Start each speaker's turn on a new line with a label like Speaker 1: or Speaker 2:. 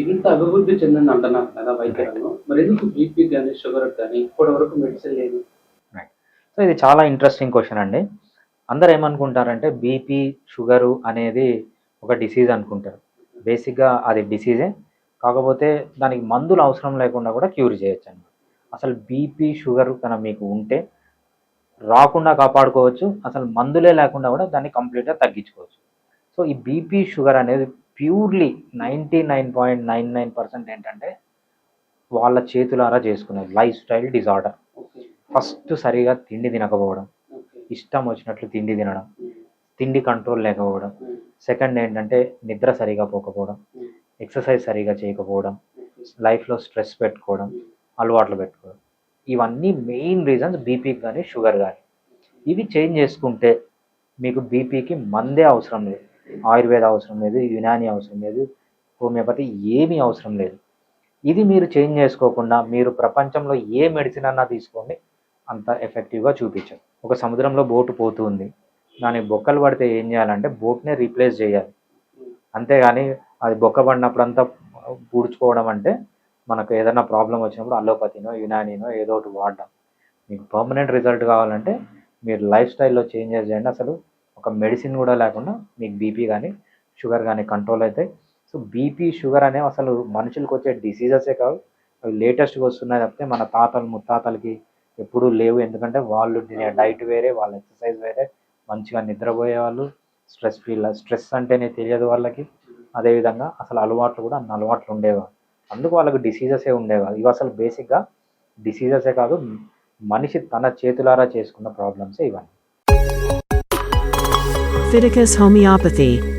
Speaker 1: ఇంత అభివృద్ధి చెందింది అంటున్నారు కదా వైద్య మరి ఎందుకు బీపీ కానీ షుగర్ కానీ ఇప్పటి వరకు మెడిసిన్ లేదు?
Speaker 2: సో ఇది చాలా ఇంట్రెస్టింగ్ క్వశ్చన్ అండి. అందరు ఏమనుకుంటారంటే బీపీ షుగరు అనేది ఒక డిసీజ్ అనుకుంటారు. బేసిక్గా అది డిసీజే కాకపోతే దానికి మందులు అవసరం లేకుండా కూడా క్యూర్ చేయొచ్చు అండి అసలు బీపీ షుగర్ కనుక మీకు ఉంటే రాకుండా కాపాడుకోవచ్చు. అసలు మందులే లేకుండా కూడా దాన్ని కంప్లీట్గా తగ్గించుకోవచ్చు. సో ఈ బీపీ షుగర్ అనేది purely ninety nine point nine nine percent ఏంటంటే వాళ్ళ చేతులారా చేసుకునేది లైఫ్ స్టైల్ డిజార్డర్. ఫస్ట్ సరిగా తిండి తినకపోవడం. ఇష్టం వచ్చినట్లు తిండి తినడం. తిండి కంట్రోల్ లేకపోవడం. సెకండ్ ఏంటంటే నిద్ర సరిగా పోకపోవడం. ఎక్సర్సైజ్ సరిగా చేయకపోవడం. లైఫ్లో స్ట్రెస్ పెట్టుకోవడం. అలవాట్లు పెట్టుకోవడం. ఇవన్నీ మెయిన్ రీజన్స్ బీపీకి కానీ షుగర్ కానీ. ఇవి చేంజ్ చేసుకుంటే మీకు బీపీకి మందే అవసరం లేదు. ఆయుర్వేద అవసరం లేదు యునాని అవసరం లేదు హోమియోపతి ఏమీ అవసరం లేదు. ఇది మీరు చేంజ్ చేసుకోకుండా మీరు ప్రపంచంలో ఏ మెడిసిన్ అన్నా తీసుకోండి అంత ఎఫెక్టివ్గా చూపించదు. ఒక సముద్రంలో బోటు పోతుంది దానికి బొక్కలు పడితే ఏం చేయాలంటే బోట్నే రీప్లేస్ చేయాలి. అంతేగాని అది బొక్క పడినప్పుడంతా పూడ్చుకోవడం అంటే మనకు ఏదైనా ప్రాబ్లం వచ్చినప్పుడు అలోపతినో యునానినో ఏదో ఒకటి వాడడం. మీకు పర్మనెంట్ రిజల్ట్ కావాలంటే మీరు లైఫ్ స్టైల్లో చేంజెస్ చేయండి. అసలు ఒక మెడిసిన్ కూడా లేకుండా మీకు బీపీ కానీ షుగర్ కానీ కంట్రోల్ అవుతాయి. సో బీపీ షుగర్ అనేవి అసలు మనుషులకు వచ్చే డిసీజెసే కావు. అవి లేటెస్ట్గా వస్తున్నాయి తప్పితే మన తాతలు ముత్తాతలకి ఎప్పుడూ లేవు. ఎందుకంటే వాళ్ళు తినే డైట్ వేరే వాళ్ళ ఎక్సర్సైజ్ వేరే. మంచిగా నిద్రపోయే వాళ్ళు స్ట్రెస్ ఫీల్ స్ట్రెస్ అంటేనే తెలియదు వాళ్ళకి. అదేవిధంగా అసలు అలవాట్లు కూడా అన్ని అలవాట్లు ఉండేవారు అందుకు వాళ్ళకి డిసీజెసే ఉండేవారు ఇవి అసలు బేసిక్గా డిసీజెసే కాదు. మనిషి తన చేతులారా చేసుకున్న ప్రాబ్లమ్సే ఇవన్నీ.
Speaker 3: Phyticus homeopathy.